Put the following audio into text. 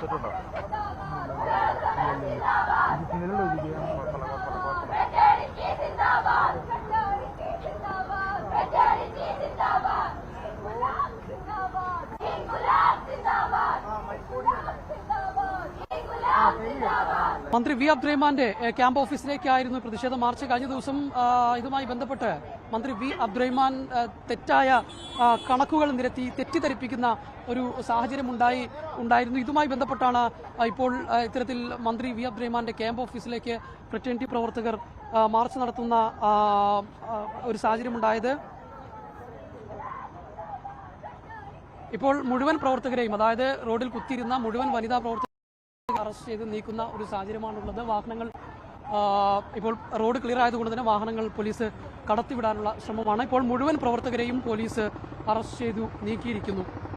大家听到了大家听到了 മന്ത്രി വി അബ്ദുറഹ്മാന്റെ ക്യാമ്പ് ഓഫീസിലേക്കായിരുന്നു പ്രതിഷേധ മാർച്ച്. കഴിഞ്ഞ ദിവസം ഇതുമായി ബന്ധപ്പെട്ട് മന്ത്രി വി അബ്ദുറഹ്മാൻ തെറ്റായ കണക്കുകൾ നിരത്തി തെറ്റിദ്ധരിപ്പിക്കുന്ന ഒരു സാഹചര്യം ഉണ്ടായി ഉണ്ടായിരുന്നു. ഇതുമായി ബന്ധപ്പെട്ടാണ് ഇപ്പോൾ ഇത്തരത്തിൽ മന്ത്രി വി അബ്ദുറഹ്മാന്റെ ക്യാമ്പ് ഓഫീസിലേക്ക് ഫ്രറ്റേണിറ്റി പ്രവർത്തകർ മാർച്ച് നടത്തുന്ന ഒരു സാഹചര്യം ഉണ്ടായത് ഇപ്പോൾ മുഴുവൻ പ്രവർത്തകരെയും അതായത് റോഡിൽ കുത്തിയിരുന്ന മുഴുവൻ വനിതാ പ്രവർത്തകർ അറസ്റ്റ് ചെയ്ത് നീക്കുന്ന ഒരു സാഹചര്യമാണുള്ളത്. വാഹനങ്ങൾ ഇപ്പോൾ റോഡ് ക്ലിയർ ആയതുകൊണ്ട് തന്നെ വാഹനങ്ങൾ പോലീസ് കടത്തിവിടാനുള്ള ശ്രമമാണ്. ഇപ്പോൾ മുഴുവൻ പ്രവർത്തകരെയും പോലീസ് അറസ്റ്റ് ചെയ്തു നീക്കിയിരിക്കുന്നു.